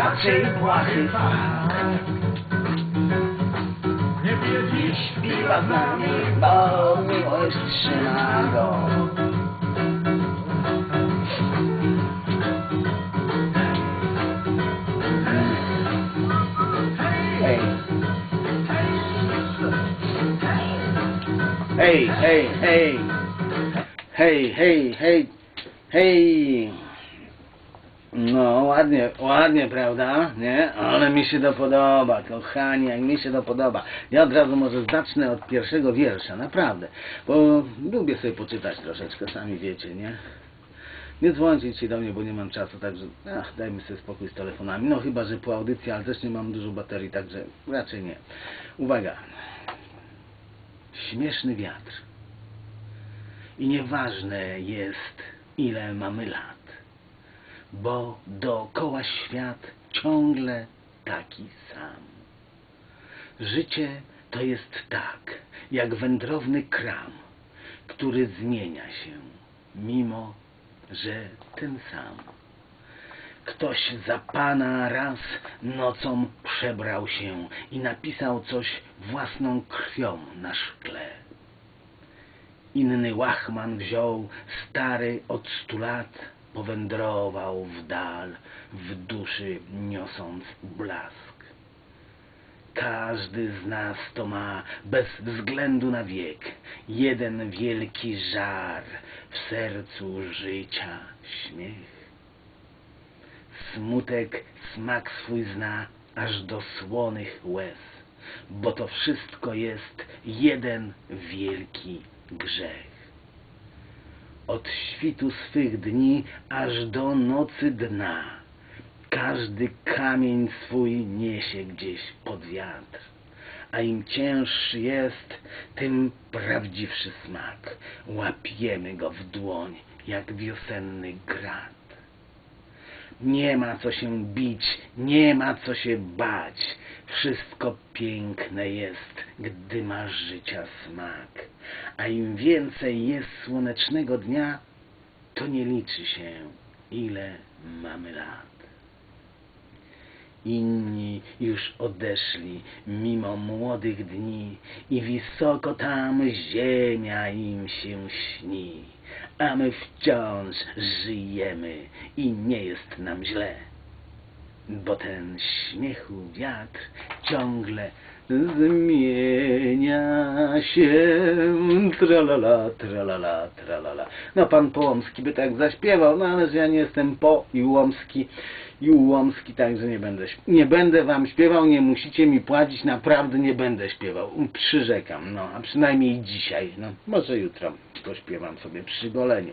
Raczej błahy fakt Dziś piwa z nami, bo miłość trzyma go Hey, hey, hey, hey, hey, hey, hey. No, ładnie, ładnie, prawda? Nie? Ale mi się to podoba, kochani, jak mi się to podoba. Ja od razu może zacznę od pierwszego wiersza, naprawdę. Bo lubię sobie poczytać troszeczkę, sami wiecie, nie? Nie dzwońcie ci do mnie, bo nie mam czasu, także ach, dajmy sobie spokój z telefonami. No chyba, że po audycji, ale też nie mam dużo baterii, także raczej nie. Uwaga. Śmieszny wiatr. I nieważne jest, ile mamy lat, bo dookoła świat ciągle taki sam. Życie to jest tak, jak wędrowny kram, który zmienia się, mimo że ten sam. Ktoś za Pana raz nocą przebrał się i napisał coś własną krwią na szkle. Inny łachman wziął, stary od stu lat, powędrował w dal, w duszy niosąc blask. Każdy z nas to ma, bez względu na wiek, jeden wielki żar w sercu życia śmiech. Smutek smak swój zna aż do słonych łez, bo to wszystko jest jeden wielki grzech. Od świtu swych dni aż do nocy dna każdy kamień swój niesie gdzieś pod wiatr, a im cięższy jest, tym prawdziwszy smak. Łapiemy go w dłoń, jak wiosenny grat. Nie ma co się bić, nie ma co się bać. Wszystko piękne jest, gdy ma życia smak. A im więcej jest słonecznego dnia, to nie liczy się, ile mamy lat. Inni już odeszli mimo młodych dni i wysoko tam ziemia im się śni, a my wciąż żyjemy i nie jest nam źle, bo ten śmiechu wiatr ciągle zmienia się tralala, tralala, tralala. No pan Połomski by tak zaśpiewał, no ale że ja nie jestem po i Łomski i Łomski, także nie będę, nie będę wam śpiewał, nie musicie mi płacić, naprawdę nie będę śpiewał, przyrzekam, no, a przynajmniej dzisiaj, no, może jutro pośpiewam sobie przy goleniu.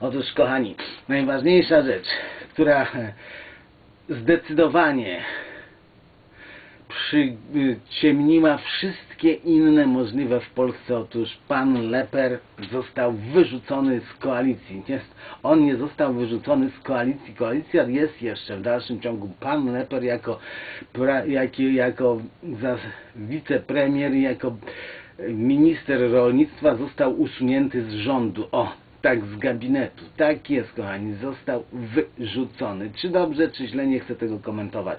Otóż, kochani, najważniejsza rzecz, która zdecydowanie przyciemniła wszystkie inne możliwe w Polsce. Otóż pan Leper został wyrzucony z koalicji. Jest, on nie został wyrzucony z koalicji. Koalicja jest jeszcze w dalszym ciągu. Pan Leper jako, pra, jaki, jako za, wicepremier, jako minister rolnictwa został usunięty z rządu. O, tak z gabinetu. Tak jest, kochani. Został wyrzucony. Czy dobrze, czy źle, nie chcę tego komentować.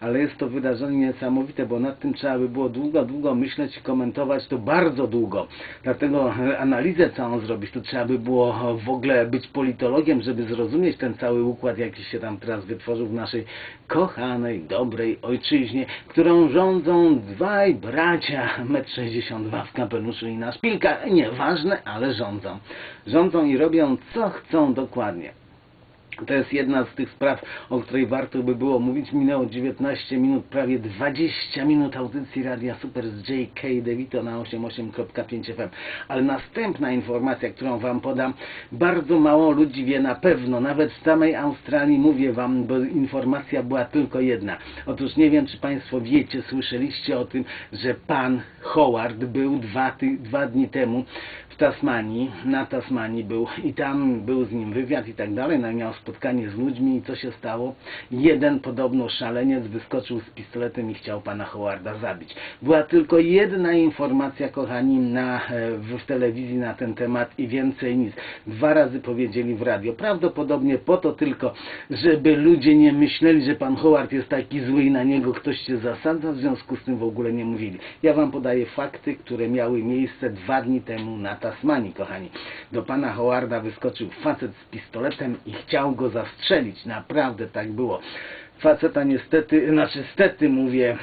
Ale jest to wydarzenie niesamowite, bo nad tym trzeba by było długo, długo myśleć i komentować to bardzo długo. Dlatego analizę całą zrobić, to trzeba by było w ogóle być politologiem, żeby zrozumieć ten cały układ, jaki się tam teraz wytworzył w naszej kochanej, dobrej ojczyźnie, którą rządzą dwaj bracia, 1,62 m w kapeluszu i na szpilkach. Nieważne, ale rządzą. Rządzą i robią co chcą dokładnie. To jest jedna z tych spraw, o której warto by było mówić. Minęło 19 minut, prawie 20 minut audycji Radia Super z J.K. DeVito na 88.5 FM. Ale następna informacja, którą Wam podam, bardzo mało ludzi wie na pewno. Nawet w samej Australii mówię Wam, bo informacja była tylko jedna. Otóż nie wiem, czy Państwo wiecie, słyszeliście o tym, że Pan Howard był dwa, ty, dwa dni temu w Tasmanii, na Tasmanii był i tam był z nim wywiad i tak dalej, no miał spotkanie z ludźmi i co się stało? Jeden podobno szaleniec wyskoczył z pistoletem i chciał pana Howarda zabić. Była tylko jedna informacja, kochani, na, e, w, w telewizji na ten temat i więcej nic. Dwa razy powiedzieli w radio. Prawdopodobnie po to tylko, żeby ludzie nie myśleli, że pan Howard jest taki zły i na niego ktoś się zasadza, w związku z tym w ogóle nie mówili. Ja wam podaję fakty, które miały miejsce dwa dni temu na Tasmanii, kochani. Do pana Howarda wyskoczył facet z pistoletem i chciał go zastrzelić. Naprawdę tak było. Faceta niestety, znaczy stety mówię,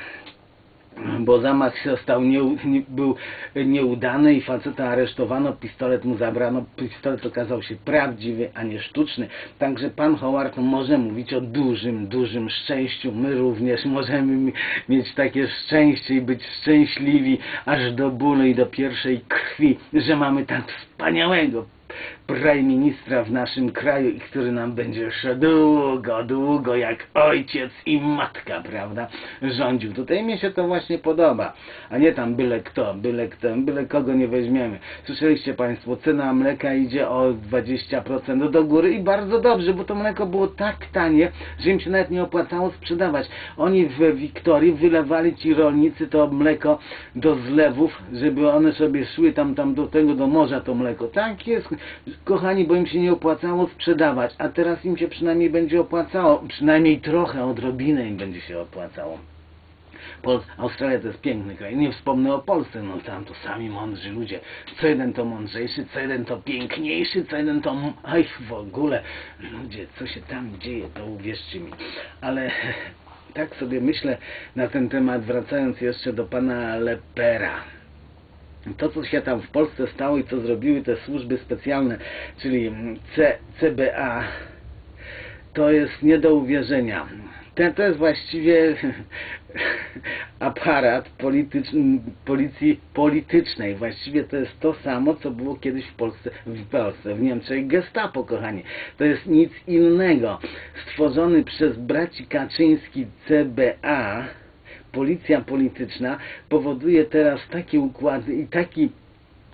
bo zamach został nie, nie, był nieudany i faceta aresztowano, pistolet mu zabrano, pistolet okazał się prawdziwy, a nie sztuczny. Także pan Howard może mówić o dużym, dużym szczęściu. My również możemy mi- mieć takie szczęście i być szczęśliwi aż do bólu i do pierwszej krwi, że mamy tak wspaniałego prime ministra w naszym kraju i który nam będzie jeszcze długo, długo jak ojciec i matka, prawda, rządził. Tutaj mi się to właśnie podoba, a nie tam byle kto, byle kto, byle kogo nie weźmiemy. Słyszeliście Państwo, cena mleka idzie o 20% do góry i bardzo dobrze, bo to mleko było tak tanie, że im się nawet nie opłacało sprzedawać. Oni w Wiktorii wylewali ci rolnicy to mleko do zlewów, żeby one sobie szły tam, tam do tego, do morza to mleko. Tak jest, kochani, bo im się nie opłacało sprzedawać, a teraz im się przynajmniej będzie opłacało, przynajmniej trochę, odrobinę im będzie się opłacało. Pol Australia to jest piękny kraj. Nie wspomnę o Polsce, no tam to sami mądrzy ludzie. Co jeden to mądrzejszy, co jeden to piękniejszy, co jeden to... Aj, w ogóle, ludzie, co się tam dzieje, to uwierzcie mi. Ale tak sobie myślę na ten temat, wracając jeszcze do pana Lepera to, co się tam w Polsce stało i co zrobiły te służby specjalne, czyli C, CBA, to jest nie do uwierzenia. Ten to jest właściwie aparat polityczny, policji politycznej. Właściwie to jest to samo, co było kiedyś w Polsce, w Polsce, w Niemczech Gestapo, kochani. To jest nic innego. Stworzony przez braci Kaczyński CBA, policja polityczna powoduje teraz takie układy i taki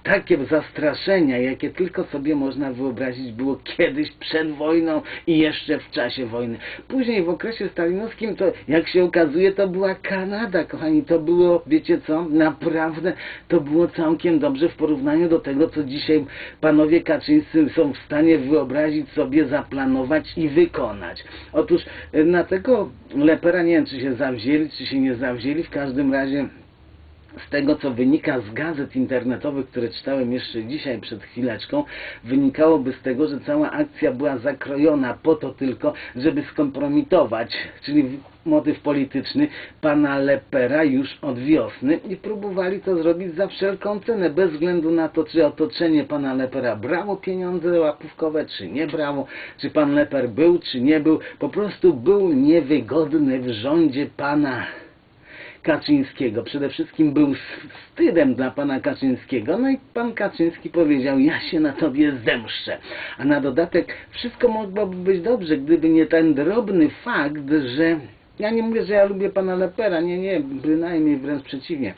takie zastraszenia, jakie tylko sobie można wyobrazić, było kiedyś przed wojną i jeszcze w czasie wojny. Później w okresie stalinowskim to, jak się okazuje, to była Kanada, kochani. To było, wiecie co, naprawdę to było całkiem dobrze w porównaniu do tego, co dzisiaj panowie Kaczyńscy są w stanie wyobrazić sobie, zaplanować i wykonać. Otóż y, na tego Lepera nie wiem, czy się zawzięli, czy się nie zawzięli, w każdym razie z tego, co wynika z gazet internetowych, które czytałem jeszcze dzisiaj przed chwileczką, wynikałoby z tego, że cała akcja była zakrojona po to tylko, żeby skompromitować, czyli motyw polityczny pana Lepera już od wiosny i próbowali to zrobić za wszelką cenę, bez względu na to, czy otoczenie pana Lepera brało pieniądze łapówkowe, czy nie brało, czy pan Leper był, czy nie był, po prostu był niewygodny w rządzie pana Kaczyńskiego. Przede wszystkim był wstydem dla pana Kaczyńskiego. No i pan Kaczyński powiedział, ja się na tobie zemszczę. A na dodatek wszystko mogłoby być dobrze, gdyby nie ten drobny fakt, że ja nie mówię, że ja lubię pana Lepera, nie, nie, bynajmniej wręcz przeciwnie.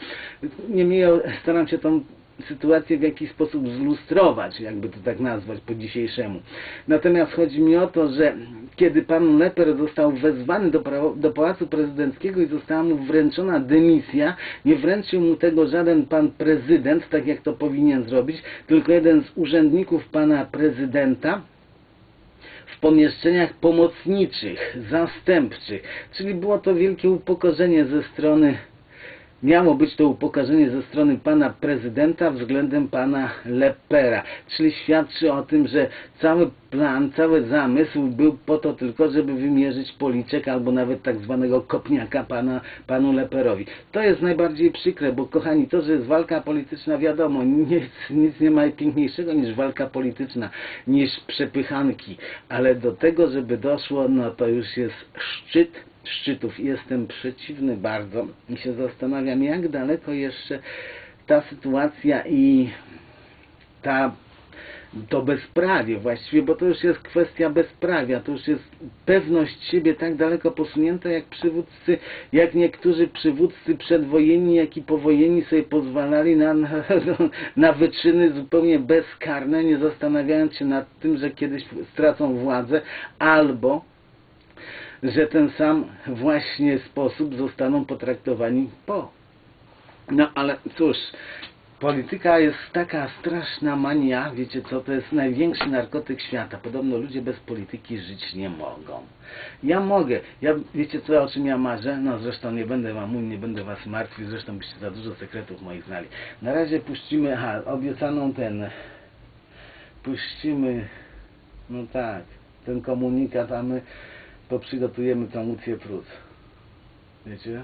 Niemniej staram się tą sytuację w jakiś sposób zlustrować, jakby to tak nazwać po dzisiejszemu. Natomiast chodzi mi o to, że kiedy pan Leper został wezwany do, do Pałacu Prezydenckiego i została mu wręczona dymisja, nie wręczył mu tego żaden pan prezydent, tak jak to powinien zrobić, tylko jeden z urzędników pana prezydenta, w pomieszczeniach pomocniczych, zastępczych, czyli było to wielkie upokorzenie ze strony Miało być to upokorzenie ze strony pana prezydenta względem pana Lepera, czyli świadczy o tym, że cały plan, cały zamysł był po to tylko, żeby wymierzyć policzek albo nawet tak zwanego kopniaka pana, panu Leperowi. To jest najbardziej przykre, bo kochani, to, że jest walka polityczna, wiadomo, nic, nic nie ma piękniejszego niż walka polityczna, niż przepychanki, ale do tego, żeby doszło, no to już jest szczyt szczytów. Jestem przeciwny bardzo i się zastanawiam, jak daleko jeszcze ta sytuacja i ta to bezprawie właściwie, bo to już jest kwestia bezprawia, to już jest pewność siebie tak daleko posunięta, jak przywódcy, jak niektórzy przywódcy przedwojenni, jak i powojenni sobie pozwalali na, na, na wyczyny zupełnie bezkarne, nie zastanawiając się nad tym, że kiedyś stracą władzę, albo że ten sam właśnie sposób zostaną potraktowani po. No ale cóż, polityka jest taka straszna mania, wiecie co, to jest największy narkotyk świata. Podobno ludzie bez polityki żyć nie mogą. Ja mogę, ja wiecie co, o czym ja marzę? No zresztą nie będę wam mówił, nie będę was martwił, zresztą byście za dużo sekretów moich znali. Na razie puścimy, aha, obiecaną ten, puścimy, no tak, ten komunikat, a my poprzygotujemy promocję prób. Wiecie?